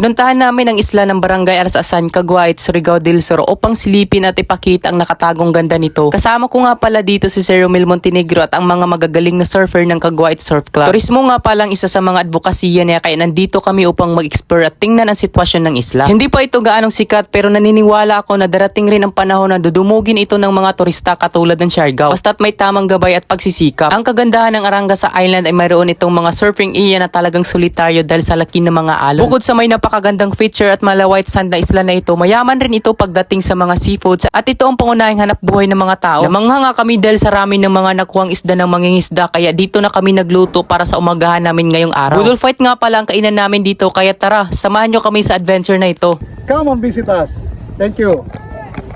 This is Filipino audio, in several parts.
Pinuntahan namin ang isla ng Barangay Arasasan, Caguait, Surigao del Sur upang silipin at ipakita ang nakatagong ganda nito. Kasama ko nga pala dito si Sir Romel Montenegro at ang mga magagaling na surfer ng Caguait Surf Club. Turismo nga palang isa sa mga advokasya niya kaya nandito kami upang mag-explore at tingnan ang sitwasyon ng isla. Hindi pa ito gaanong sikat pero naniniwala ako na darating rin ang panahon na dudumugin ito ng mga turista katulad ng Siargao. Basta't may tamang gabay at pagsisikap. Ang kagandahan ng Aranga sa island ay mayroon itong mga surfing area na talagang solitaryo dahil sa laki ng mga alon. Bukod sa may napakagandang feature at mala white sand na isla na ito, mayaman rin ito pagdating sa mga seafoods at ito ang pangunahing hanap buhay ng mga tao. Namanghanga kami dahil sa rami ng mga nakuhang isda ng mangingisda kaya dito na kami nagluto para sa umagahan namin ngayong araw. Budol fight nga pala ang kainan namin dito kaya tara, samahan nyo kami sa adventure na ito. Come on, visit us. Thank you.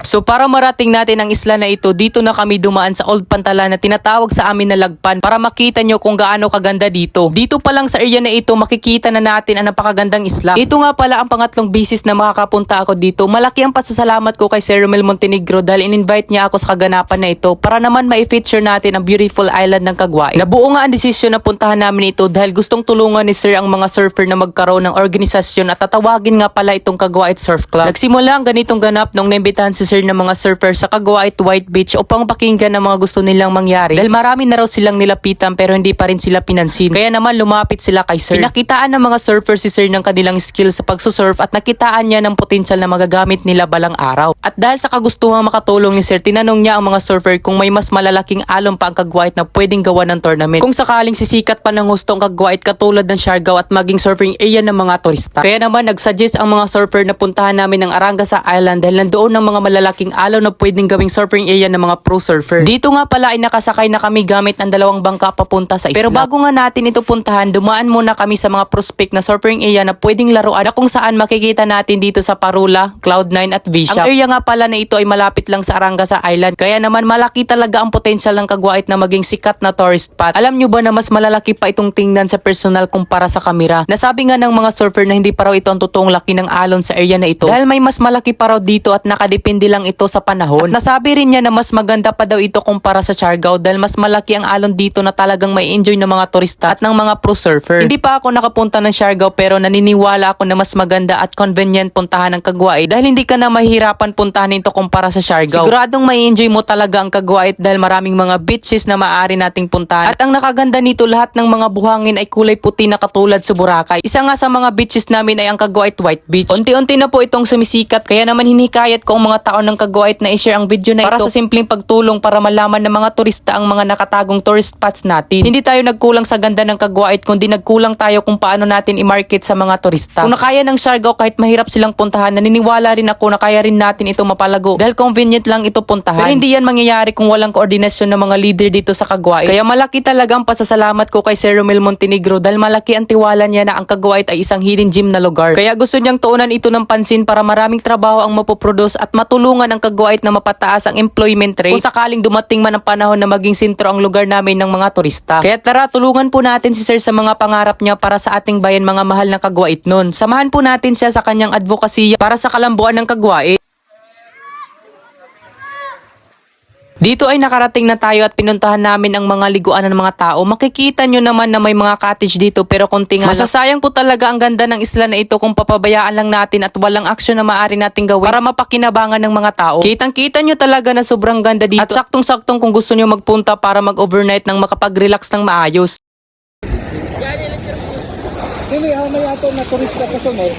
So para marating natin ang isla na ito, dito na kami dumaan sa Old Pantalan na tinatawag sa amin na Lagpan para makita nyo kung gaano kaganda dito. Dito pa lang sa area na ito, makikita na natin ang napakagandang isla. Ito nga pala ang pangatlong bisis na makakapunta ako dito. Malaki ang pasasalamat ko kay Sir Romel Montenegro dahil in-invite niya ako sa kaganapan na ito para naman ma-feature natin ang beautiful island ng Caguay. Nabuo nga ang desisyon na puntahan namin ito dahil gustong tulungan ni Sir ang mga surfer na magkaroon ng organisasyon at tatawagin nga pala itong Caguay Surf Club. Nagsimula ang ganitong ganap nung naimbitahan si Sir ng mga surfer sa Caguay White Beach upang pakinggan ang mga gusto nilang mangyari dahil marami na raw silang nilapitan pero hindi pa rin sila pinansin. Kaya naman lumapit sila kay Sir. Pinakitaan ng mga surfer si Sir ng kanilang skill sa pagsusurf at nakitaan niya ng potensyal na magagamit nila balang araw. At dahil sa kagustuhang makatulong ni Sir, tinanong niya ang mga surfer kung may mas malalaking alon pa ang Caguay na pwedeng gawa ng tournament. Kung sakaling sisikat pa ng gusto ang Caguay katulad ng Siargao at maging surfing area ng mga turista. Kaya naman nagsuggest ang mga surfer na puntahan namin ang Aranga sa Island dahil nandoon ng mga malalaking alon na pwedeng gawing surfing area ng mga pro surfer. Dito nga pala ay nakasakay na kami gamit ang dalawang bangka papunta sa isla. Pero bago nga natin ito puntahan, dumaan muna kami sa mga prospect na surfing area na pwedeng laruan na kung saan makikita natin dito sa Parula, Cloud9 at V-Shop. Ang area nga pala na ito ay malapit lang sa Aranga sa Island kaya naman malaki talaga ang potensyal ng Kagwait na maging sikat na tourist spot. Alam nyo ba na mas malalaki pa itong tingnan sa personal kumpara sa kamera? Nasabi nga ng mga surfer na hindi pa raw ito ang totoong laki ng alon sa area na ito dahil may mas malaki pa raw dito at nakadepende lang ito sa panahon. At nasabi rin niya na mas maganda pa daw ito kumpara sa Siargao dahil mas malaki ang alon dito na talagang may enjoy ng mga turista at ng mga pro surfer. Hindi pa ako nakapunta ng Siargao pero naniniwala ako na mas maganda at convenient puntahan ng Caguay dahil hindi ka na mahirapan puntahan ito kumpara sa Siargao. Siguradong may enjoy mo talaga ang Caguay dahil maraming mga beaches na maaari nating puntahan. At ang nakaganda nito lahat ng mga buhangin ay kulay puti na katulad sa Boracay. Isa nga sa mga beaches namin ay ang Caguay White Beach. Unti-unti na po itong sumisikat kaya naman hinikayat ko ang mga tao ng Caguay na i-share ang video na Para ito sa simpleng pagtulong para malaman ng mga turista ang mga nakatagong tourist spots natin. Hindi tayo nagkulang sa ganda ng Caguait kundi nagkulang tayo kung paano natin i-market sa mga turista. Kung nakaya ng Siargao kahit mahirap silang puntahan, naniniwala rin ako na kaya rin natin ito mapalago dahil convenient lang ito puntahan. Pero hindi yan mangyayari kung walang koordinasyon ng mga leader dito sa Caguait. Kaya malaki talaga ang pasasalamat ko kay Sir Romel Montenegro dahil malaki ang tiwala niya na ang Caguait ay isang hidden gem na lugar. Kaya gusto niyang tuunan ito ng pansin para maraming trabaho ang mapoproduce at matulungan ang Caguait na mapataas ang employment rate kung sakaling dumating man ang panahon na maging sentro ang lugar namin ng mga turista. Kaya tara, tulungan po natin si Sir sa mga pangarap niya para sa ating bayan mga mahal na Kagwait nun. Samahan po natin siya sa kanyang advokasya para sa kalambuan ng Kagwait. Dito ay nakarating na tayo at pinuntahan namin ang mga liguan ng mga tao. Makikita nyo naman na may mga cottage dito pero konting halak. Masasayang po talaga ang ganda ng isla na ito kung papabayaan lang natin at walang aksyon na maaari nating gawin para mapakinabangan ng mga tao. Kitang kita nyo talaga na sobrang ganda dito at saktong-saktong kung gusto nyo magpunta para mag-overnight nang makapag-relax ng maayos. Dili, ako may ato na turista ko sunod.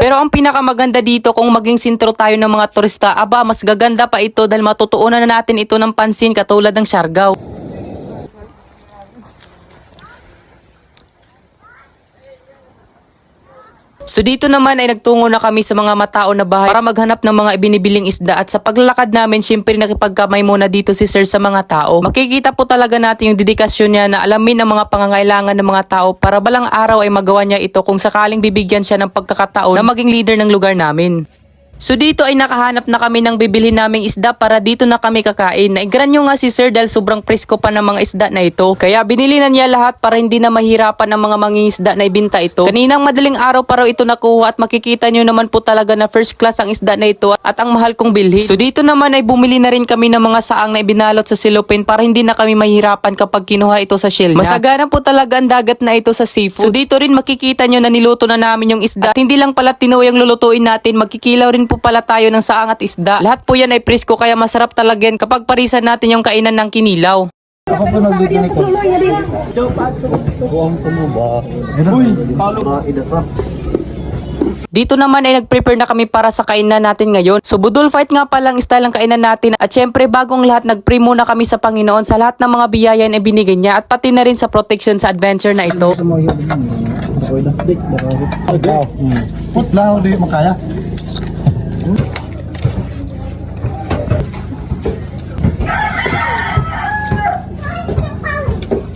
Pero ang pinakamaganda dito kung maging sentro tayo ng mga turista, aba mas gaganda pa ito dahil matutuunan na natin ito ng pansin katulad ng Siargao. So dito naman ay nagtungo na kami sa mga matao na bahay para maghanap ng mga ibinibiling isda at sa paglalakad namin syempre nakipagkamay muna dito si sir sa mga tao. Makikita po talaga natin yung dedikasyon niya na alamin ang mga pangangailangan ng mga tao para balang araw ay magawa niya ito kung sakaling bibigyan siya ng pagkakataon na maging leader ng lugar namin. So dito ay nakahanap na kami ng bibili naming isda para dito na kami kakain. Naigran nyo nga si sir dahil sobrang presko pa ng mga isda na ito. Kaya binili na niya lahat para hindi na mahirapan ng mga mangingisda na ibinta ito. Kaninang madaling araw pa raw ito nakuha at makikita nyo naman po talaga na first class ang isda na ito at ang mahal kong bilhin. So dito naman ay bumili na rin kami ng mga saang na ibinalot sa silopin para hindi na kami mahirapan kapag kinuha ito sa shell niya. Masagana po talaga ang dagat na ito sa seafood. So dito rin makikita nyo na niluto na namin yung isda. At hindi lang pala tinuyang lulutuin natin, magkikilaw rin po pala tayo ng saang at isda. Lahat po yan ay presko kaya masarap talaga yan kapag parisan natin yung kainan ng kinilaw. Ako po nagbigyan nito. Kuwang mo ba? Uy, palo. Idasa. Dito naman ay nag-prepare na kami para sa kainan natin ngayon. So budol fight nga palang style ang kainan natin at syempre bagong lahat nag-pray muna kami sa Panginoon sa lahat ng mga biyaya na ibinigay niya at pati na rin sa protection sa adventure na ito. Putla, di makaya.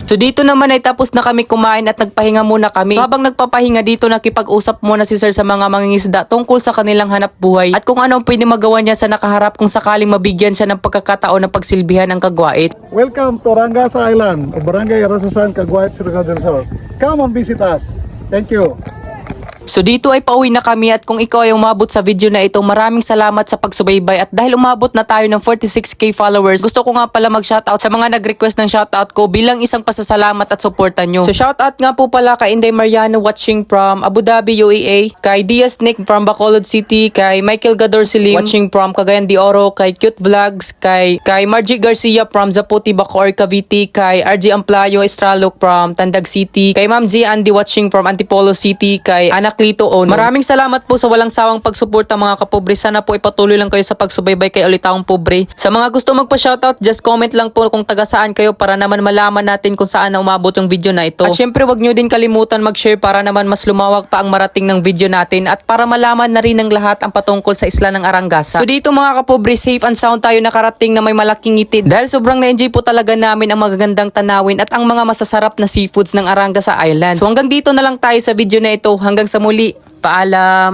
So dito naman ay tapos na kami kumain at nagpahinga muna kami. So habang nagpapahinga dito nakipag-usap muna si sir sa mga mangingisda tungkol sa kanilang hanap buhay at kung ano ang pwede magawa niya sa nakaharap kung sakaling mabigyan siya ng pagkakataon na pagsilbihan ng kagwait. Welcome to Rangas Island, Barangay Rasasan, Caguayat, Surigao del Sur. Come and visit us. Thank you. So dito ay pauwi na kami at kung ikaw ay umabot sa video na ito, maraming salamat sa pagsubaybay at dahil umabot na tayo ng 46k followers, gusto ko nga pala mag-shoutout sa mga nag-request ng shoutout ko bilang isang pasasalamat at suporta nyo. So shoutout nga po pala kay Inday Mariano watching from Abu Dhabi, UAE, kay Diaz Nick from Bacolod City, kay Michael Gador Silim watching from Cagayan de Oro, kay Cute Vlogs, kay kay Margie Garcia from Zaputi, Bacoor, Cavite, kay RG Amplayo Estralok from Tandag City, kay Ma'am G Andy watching from Antipolo City, kay Anak Lito Ono. Maraming salamat po sa walang sawang pagsuporta mga kapobre. Sana po ipatuloy lang kayo sa pagsubaybay kay Ulitaong Pobre. Sa mga gusto magpa-shoutout, just comment lang po kung taga saan kayo para naman malaman natin kung saan na umabot yung video na ito. At syempre wag nyo din kalimutan mag-share para naman mas lumawak pa ang marating ng video natin at para malaman na rin ng lahat ang patungkol sa isla ng Arangasa. So dito mga kapobre, safe and sound tayo nakarating na may malaking ngiti dahil sobrang na-enjoy po talaga namin ang magagandang tanawin at ang mga masasarap na seafoods ng Arangasa Island. So hanggang dito na lang tayo sa video na ito. Hanggang sa muli. Paalam!